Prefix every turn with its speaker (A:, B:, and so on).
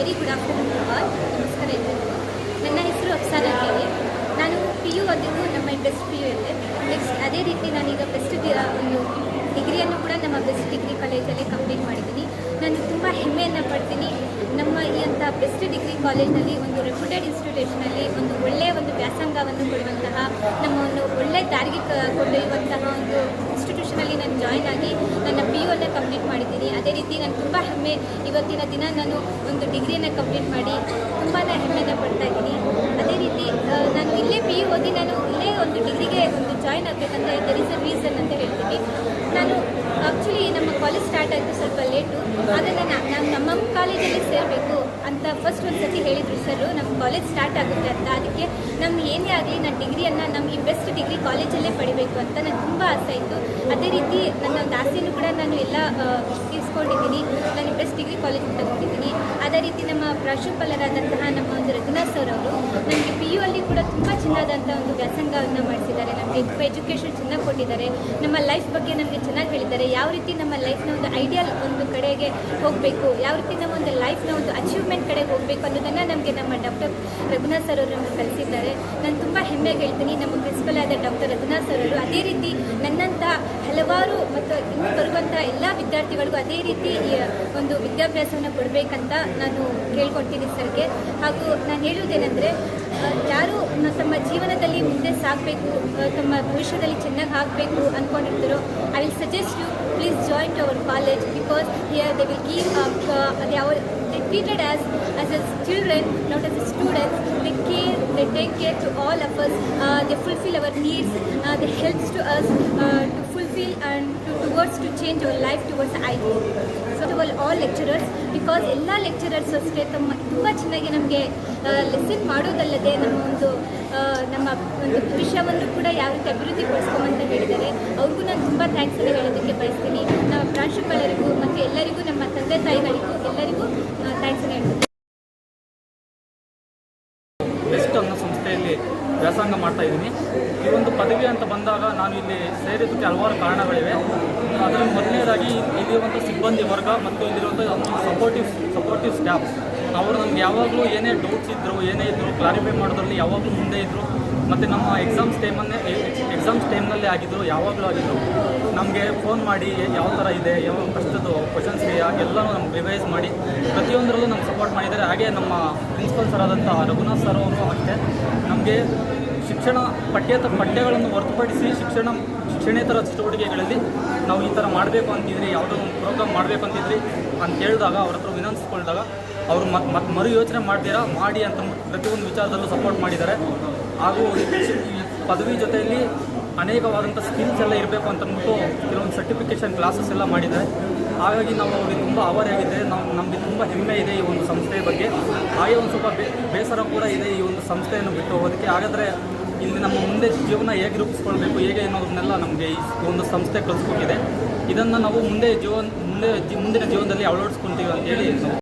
A: Very good afternoon all ನಮಸ್ಕಾರ ಎಲ್ಲರಿಗೂ. ನನ್ನ ಹೆಸರು ಅಪ್ಸಾನ ಕೆರೆ ನಾನು ಪಿ ಯು ಓದಿದ್ದು ನಮ್ಮ ಬೆಸ್ಟ್ ಪಿ ಯು ಇದೆ ನೆಕ್ಸ್ಟ್ ಅದೇ ರೀತಿ ನಾನೀಗ ಬೆಸ್ಟ್ ಒಂದು ಡಿಗ್ರಿಯನ್ನು ಕೂಡ ನಮ್ಮ ಬೆಸ್ಟ್ ಡಿಗ್ರಿ ಕಾಲೇಜಲ್ಲೇ ಕಂಪ್ಲೀಟ್ ಮಾಡಿದ್ದೀನಿ. ನಾನು ತುಂಬ ಹೆಮ್ಮೆಯನ್ನು ಪಡ್ತೀನಿ. ನಮ್ಮ ಈ ಅಂತ ಬೆಸ್ಟ್ ಡಿಗ್ರಿ ಕಾಲೇಜ್ನಲ್ಲಿ ಒಂದು ರೆಪ್ಯೂಟೆಡ್ ಇನ್ಸ್ಟಿಟ್ಯೂಷನಲ್ಲಿ ಒಂದು ಒಳ್ಳೆಯ ಒಂದು ವ್ಯಾಸಂಗವನ್ನು ಕೊಡುವಂತಹ, ನಮ್ಮ ಒಂದು ಒಳ್ಳೆಯ ದಾರಿಗೆ ಕೊಂಡೊಯ್ಯುವಂತಹ ಒಂದು ಇನ್ಸ್ಟಿಟ್ಯೂಷನಲ್ಲಿ ನಾನು ಜಾಯ್ನ್ ಆಗಿ ನನ್ನ ಪಿ ಯು ಅನ್ನ ಕಂಪ್ಲೀಟ್ ಮಾಡಿದ್ದೀನಿ ಅದೇ ರೀತಿ ನಾನು ತುಂಬ ಹೆಮ್ಮೆ ಇವತ್ತಿನ ದಿನ ನಾನು ಒಂದು ಡಿಗ್ರಿಯನ್ನು ಕಂಪ್ಲೀಟ್ ಮಾಡಿ ತುಂಬಾ ಹೆಮ್ಮೆನ ಪಡ್ತಾ ಇದ್ದೀನಿ. ಅದೇ ರೀತಿ ನಾನು ಇಲ್ಲೇ ಪಿ ಯು ಓದಿ ನಾನು ಇಲ್ಲೇ ಒಂದು ಡಿಗ್ರಿಗೆ ಒಂದು ಜಾಯ್ನ್ ಆಗಬೇಕಂತ ದರ್ ಇಸ್ ರೀಸನ್ ಅಂತ ಹೇಳ್ತೀನಿ. ನಾನು ಆ್ಯಕ್ಚುಲಿ ನಮ್ಮ ಕಾಲೇಜ್ ಸ್ಟಾರ್ಟ್ ಆಯಿತು ಸ್ವಲ್ಪ ಲೇಟು ಆದರೆ ನಾನು ನಮ್ಮ ಕಾಲೇಜಲ್ಲಿ ಸೇರಬೇಕು. ಫಸ್ಟ್ ಒಂದು ಸತಿ ಹೇಳಿದ್ರು, ಸರ್ ನಮ್ಮ ಕಾಲೇಜ್ ಸ್ಟಾರ್ಟ್ ಆಗುತ್ತೆ ಅಂತ. ಅದಕ್ಕೆ ನಮ್ಮ ಏನೇ ಆಗಲಿ ನಾನು ಡಿಗ್ರಿಯನ್ನು ನಮ್ಮ ಬೆಸ್ಟ್ ಡಿಗ್ರಿ ಕಾಲೇಜಲ್ಲೇ ಪಡಿಬೇಕು ಅಂತ ನನಗೆ ತುಂಬ ಆಸೆ ಇತ್ತು. ಅದೇ ರೀತಿ ನನ್ನ ಒಂದು ಆಸೆಯೂ ಕೂಡ ನಾನು ಎಲ್ಲ ತೀರಿಸ್ಕೊಂಡಿದ್ದೀನಿ. ನಾನು ಬೆಸ್ಟ್ ಡಿಗ್ರಿ ಕಾಲೇಜ್ ತಗೊಂಡಿದ್ದೀನಿ ಅದೇ ರೀತಿ ನಮ್ಮ ಪ್ರಾಶುಪಾಲರಾದಂತಹ ನಮ್ಮ ಒಂದು ರಘುನಾಥ್ ಸರ್ ಅವರು ನಮಗೆ ಪಿ ಯು ಅಲ್ಲಿ ಕೂಡ ತುಂಬ ಚೆನ್ನಾದಂಥ ಒಂದು ವ್ಯಾಸಂಗವನ್ನು ಮಾಡಿಸಿದ್ದಾರೆ. ನಮಗೆ ಎಜುಕೇಷನ್ ಚೆನ್ನಾಗಿ ಕೊಟ್ಟಿದ್ದಾರೆ. ನಮ್ಮ ಲೈಫ್ ಬಗ್ಗೆ ನಮಗೆ ಚೆನ್ನಾಗಿ ಹೇಳಿದ್ದಾರೆ. ಯಾವ ರೀತಿ ನಮ್ಮ ಲೈಫ್ನ ಒಂದು ಐಡಿಯಲ್ ಒಂದು ಕಡೆಗೆ ಹೋಗಬೇಕು, ಯಾವ ರೀತಿ ನಮ್ಮ ಒಂದು ಲೈಫ್ನ ಒಂದು ಅಚೀವ್ಮೆಂಟ್ ಕಡೆಗೆ ಹೋಗಬೇಕು ಅನ್ನೋದನ್ನು ನಮಗೆ ನಮ್ಮ ಡಾಕ್ಟರ್ ರಘುನಾಥ್ ಸರ್ ಅವರು ನಮಗೆ ಕಲಿಸಿದ್ದಾರೆ ನಾನು ತುಂಬ ಹೆಮ್ಮೆಗೆ ಹೇಳ್ತೀನಿ ನಮ್ಮ ಪ್ರಿನ್ಸಿಪಲ್ ಆದ ಡಾಕ್ಟರ್ ರಘುನಾಥ್ ಸರ್ ಅವರು. ಅದೇ ರೀತಿ ನನ್ನಂಥ ಹಲವಾರು ಮತ್ತು ಇನ್ನು ಬರುವಂಥ ಎಲ್ಲ ವಿದ್ಯಾರ್ಥಿಗಳಿಗೂ ಅದೇ ರೀತಿ ಒಂದು ವಿದ್ಯಾಭ್ಯಾಸವನ್ನು ಕೊಡಬೇಕಂತ ನಾನು ಕೇಳ್ಕೊಡ್ತೀನಿ ಸರ್ಗೆ. ಹಾಗೂ ನಾನು ಹೇಳುವುದೇನೆಂದರೆ ಯಾರು ತಮ್ಮ ಜೀವನದಲ್ಲಿ ಮುಂದೆ ಸಾಗಬೇಕು ತಮ್ಮ ಭವಿಷ್ಯದಲ್ಲಿ ಚೆನ್ನಾಗಿ ಆಗಬೇಕು ಅಂದ್ಕೊಂಡಿರ್ತಾರೋ I will suggest you please joint our college because here they will give ಅದೇ our they treated as as a children not as a student they care they take care to all uppers they fulfil our needs they helps to us to fulfil and to towards to change our life towards I first of all the lecturers because ಎಲ್ಲ lecturers ಅಷ್ಟೇ ತಮ್ಮ ತುಂಬ ಚೆನ್ನಾಗಿ ನಮಗೆ lesson ಮಾಡೋದಲ್ಲದೆ ನಮ್ಮ ಒಂದು ನಮ್ಮ ಒಂದು ವಿಷಯವನ್ನು ಕೂಡ ಯಾವ ರೀತಿ ಅಭಿವೃದ್ಧಿ ಪಡಿಸ್ಕೊಂಬಂತ ಹೇಳಿದ್ದಾರೆ. ಅವ್ರಿಗೂ ನಾನು ತುಂಬ ಥ್ಯಾಂಕ್ಸ್ ಅನ್ನು ಹೇಳೋದಕ್ಕೆ ಬಯಸ್ತೀನಿ. ನಮ್ಮ ಪ್ರಾಂಶುಪಾಲರಿಗೂ ಮತ್ತು ಎಲ್ಲರಿಗೂ, ನಮ್ಮ ತಂದೆ ತಾಯಿಗಳಿಗೂ ಎಲ್ಲರಿಗೂ ಥ್ಯಾಂಕ್ಸ್ ಅಂತ ಹೇಳ್ತೀನಿ.
B: ಸಂಸ್ಥೆಯಲ್ಲಿ ವ್ಯಾಸಂಗ ಮಾಡ್ತಾ ಇದ್ದೀನಿ. ಈ ಒಂದು ಪದವಿ ಅಂತ ಬಂದಾಗ ನಾನು ಇಲ್ಲಿ ಸೇರಿದ್ದಕ್ಕೆ ಹಲವಾರು ಕಾರಣಗಳಿವೆ. ಅದರಲ್ಲಿ ಮೊದಲನೇದಾಗಿ ಇಲ್ಲಿರುವಂಥ ಸಿಬ್ಬಂದಿ ವರ್ಗ ಮತ್ತು ಇಲ್ಲಿರುವಂಥ ಸಪೋರ್ಟಿವ್ ಸಪೋರ್ಟಿವ್ ಸ್ಟಾಫ್ ಅವರು ನಮ್ಗೆ ಯಾವಾಗಲೂ ಏನೇ ಡೌಟ್ಸ್ ಇದ್ದರು ಏನೇ ಇದ್ದರು ಕ್ಲಾರಿಫೈ ಮಾಡೋದ್ರಲ್ಲಿ ಯಾವಾಗಲೂ ಮುಂದೆ ಇದ್ದರು ಮತ್ತು ನಮ್ಮ ಎಕ್ಸಾಮ್ಸ್ ಟೈಮನ್ನೇ ಎಕ್ಸಾಮ್ಸ್ ಟೈಮ್ನಲ್ಲೇ ಆಗಿದ್ದರು ಯಾವಾಗಲೂ ಆಗಿದ್ದರು ನಮಗೆ ಫೋನ್ ಮಾಡಿ ಯಾವ ಥರ ಇದೆ? ಯಾವ ಕಷ್ಟದ್ದು? ಕ್ವಶನ್ಸ್ ಎಲ್ಲನೂ ನಮ್ಗೆ ರಿವೈಸ್ ಮಾಡಿ, ಪ್ರತಿಯೊಂದರಲ್ಲೂ ನಮ್ಗೆ ಸಪೋರ್ಟ್ ಮಾಡಿದ್ದಾರೆ. ಹಾಗೆ ನಮ್ಮ ಪ್ರಿನ್ಸಿಪಲ್ ಸರ್ ಆದಂಥ ರಘುನಾಥ್ ಸರ್ ಅವರು ಅಷ್ಟೇ. ನಮಗೆ ಶಿಕ್ಷಣ ಪಠ್ಯೇತರ ಪಠ್ಯಗಳನ್ನು ಹೊರತುಪಡಿಸಿ ಶಿಕ್ಷಣ, ಶಿಕ್ಷಣೇತರ ಚಟುವಟಿಕೆಗಳಲ್ಲಿ ನಾವು ಈ ಥರ ಮಾಡಬೇಕು ಅಂತಿದ್ರಿ, ಯಾವುದೋ ಒಂದು ಪ್ರೋಗ್ರಾಮ್ ಮಾಡಬೇಕು ಅಂತಿದ್ರಿ ಅಂತ ಹೇಳಿದಾಗ ಅವ್ರ ಹತ್ರ ವಿನಂತಿಸ್ಕೊಳ್ದಾಗ ಅವರು ಮತ್ತೆ ಮರು ಯೋಚನೆ ಮಾಡ್ತೀರಾ, ಮಾಡಿ ಅಂತ ಪ್ರತಿಯೊಂದು ವಿಚಾರದಲ್ಲೂ ಸಪೋರ್ಟ್ ಮಾಡಿದ್ದಾರೆ. ಹಾಗೂ ಪದವಿ ಜೊತೆಯಲ್ಲಿ ಅನೇಕವಾದಂಥ ಸ್ಕಿಲ್ಸ್ ಎಲ್ಲ ಇರಬೇಕು ಅಂತಂದ್ಬಿಟ್ಟು ಕೆಲವೊಂದು ಸರ್ಟಿಫಿಕೇಷನ್ ಕ್ಲಾಸಸ್ ಎಲ್ಲ ಮಾಡಿದ್ದಾರೆ. ಹಾಗಾಗಿ ನಾವು ಅವ್ರಿಗೆ ತುಂಬ ಆಗಿದೆ ನಾವು ನಮಗೆ ತುಂಬ ಹೆಮ್ಮೆ ಇದೆ ಈ ಒಂದು ಸಂಸ್ಥೆಯ ಬಗ್ಗೆ. ಹಾಗೆ ಒಂದು ಸ್ವಲ್ಪ ಬೇಸರ ಕೂಡ ಇದೆ ಈ ಒಂದು ಸಂಸ್ಥೆಯನ್ನು ಬಿಟ್ಟು ಹೋಗೋದಕ್ಕೆ. ಹಾಗಾದರೆ ಇಲ್ಲಿ ನಮ್ಮ ಮುಂದೆ ಜೀವನ ಹೇಗೆ ರೂಪಿಸ್ಕೊಳ್ಬೇಕು, ಹೇಗೆ ಅನ್ನೋದನ್ನೆಲ್ಲ ನಮಗೆ ಈ ಒಂದು ಸಂಸ್ಥೆ ಕಲಿಸ್ಕೊಟ್ಟಿದೆ. ಇದನ್ನು ನಾವು ಮುಂದೆ ಜೀವನ ಮುಂದೆ ಮುಂದಿನ ಜೀವನದಲ್ಲಿ ಅಳವಡಿಸ್ಕೊತೀವಿ ಅಂತೇಳಿ ನಾವು